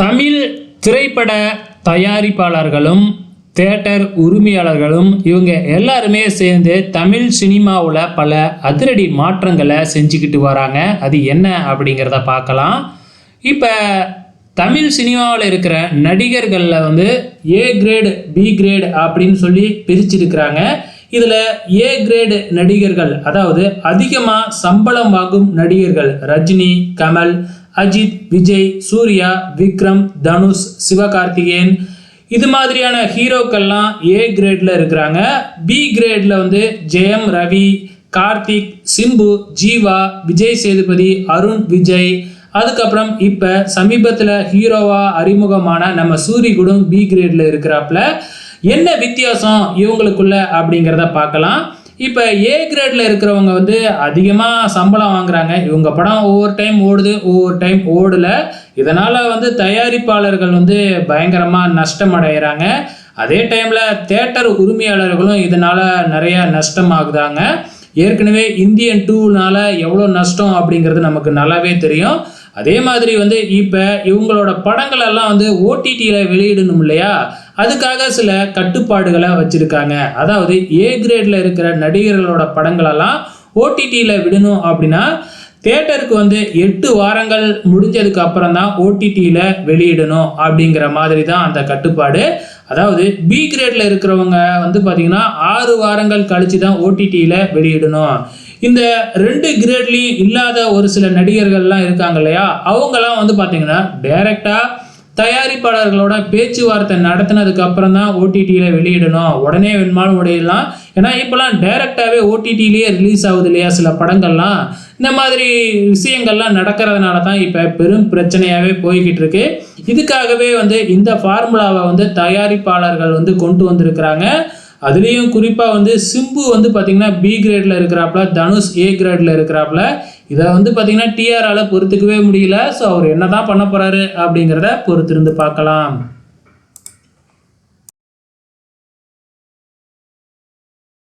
தமிழ் திரைப்பட தயாரிப்பாளர்களும் தேட்டர் உரிமையாளர்களும் இவங்க எல்லாருமே சேர்ந்து தமிழ் சினிமாவில் பல அதிரடி மாற்றங்களை செஞ்சுக்கிட்டு வராங்க. அது என்ன அப்படிங்கிறத பார்க்கலாம். இப்போ தமிழ் சினிமாவில் இருக்கிற நடிகர்களில் வந்து ஏ கிரேடு பி கிரேடு அப்படின்னு சொல்லி பிரிச்சிருக்கிறாங்க. இதில் ஏ கிரேடு நடிகர்கள் அதாவது அதிகமாக சம்பளம் வாங்கும் நடிகர்கள் ரஜினி கமல் அஜித் விஜய் சூர்யா விக்ரம் தனுஷ் சிவகார்த்திகேயன். இது மாதிரியான ஹீரோக்கள்லாம் ஏ கிரேடில் இருக்கிறாங்க. பி கிரேடில் வந்து ஜெயம் ரவி கார்த்திக் சிம்பு ஜீவா விஜய் சேதுபதி அருண் விஜய். அதுக்கப்புறம் இப்போ சமீபத்தில் ஹீரோவாக அறிமுகமான நம்ம சூரியகுடும் பி கிரேடில் இருக்கிறாப்புல என்ன வித்தியாசம் இவங்களுக்குள்ள அப்படிங்கிறத பார்க்கலாம். இப்போ ஏ கிரேடில் இருக்கிறவங்க வந்து அதிகமாக சம்பளம் வாங்குறாங்க. இவங்க படம் ஒவ்வொரு டைம் ஓடுது ஒவ்வொரு டைம் ஓடல. இதனால் வந்து தயாரிப்பாளர்கள் வந்து பயங்கரமாக நஷ்டம் அடைகிறாங்க அதே டைமில் தேட்டர் உரிமையாளர்களும் இதனால் நிறைய நஷ்டமாகுதாங்க. ஏற்கனவே இந்தியன் டூனால் எவ்வளோ நஷ்டம் அப்படிங்கிறது நமக்கு நல்லாவே தெரியும். அதே மாதிரி வந்து இப்போ இவங்களோட படங்களெல்லாம் வந்து ஓடிடியில் வெளியிடணும் இல்லையா? அதுக்காக சில கட்டுப்பாடுகளை வச்சுருக்காங்க. அதாவது ஏ கிரேடில் இருக்கிற நடிகர்களோட படங்களெல்லாம் ஓடிடியில் விடணும் அப்படின்னா தேட்டருக்கு வந்து எட்டு வாரங்கள் முடிஞ்சதுக்கு அப்புறம் தான் ஓடிடியில் வெளியிடணும் அப்படிங்கிற மாதிரி தான் அந்த கட்டுப்பாடு. அதாவது பி கிரேடில் இருக்கிறவங்க வந்து பார்த்திங்கன்னா ஆறு வாரங்கள் கழித்து தான் ஓடிடியில் வெளியிடணும். இந்த ரெண்டு கிரேட்லேயும் இல்லாத ஒரு சில நடிகர்கள்லாம் இருக்காங்க இல்லையா? அவங்கெல்லாம் வந்து பார்த்திங்கன்னா டைரெக்டாக தயாரிப்பாளர்களோட பேச்சுவார்த்தை நடத்தினதுக்கு அப்புறம் தான் ஓடிடியில் வெளியிடணும். உடனே வேணுமாலும் உடையலாம். ஏன்னா இப்போலாம் டைரெக்டாகவே ஓடிடிலேயே ரிலீஸ் ஆகுது இல்லையா சில படங்கள்லாம். இந்த மாதிரி விஷயங்கள்லாம் நடக்கிறதுனால தான் இப்போ பெரும் பிரச்சனையாகவே போய்கிட்டு இருக்கு. இதுக்காகவே வந்து இந்த ஃபார்முலாவை வந்து தயாரிப்பாளர்கள் வந்து கொண்டு வந்திருக்கிறாங்க. அதுலேயும் குறிப்பாக வந்து சிம்பு வந்து பார்த்திங்கன்னா பி கிரேடில் இருக்கிறாப்புல தனுஷ் ஏ கிரேடில் இருக்கிறாப்புல. இதை வந்து பார்த்திங்கன்னா டிஆரால் பொறுத்துக்கவே முடியல. ஸோ அவர் என்ன தான் பண்ண போகிறாரு அப்படிங்கிறத பொறுத்திருந்து பார்க்கலாம்.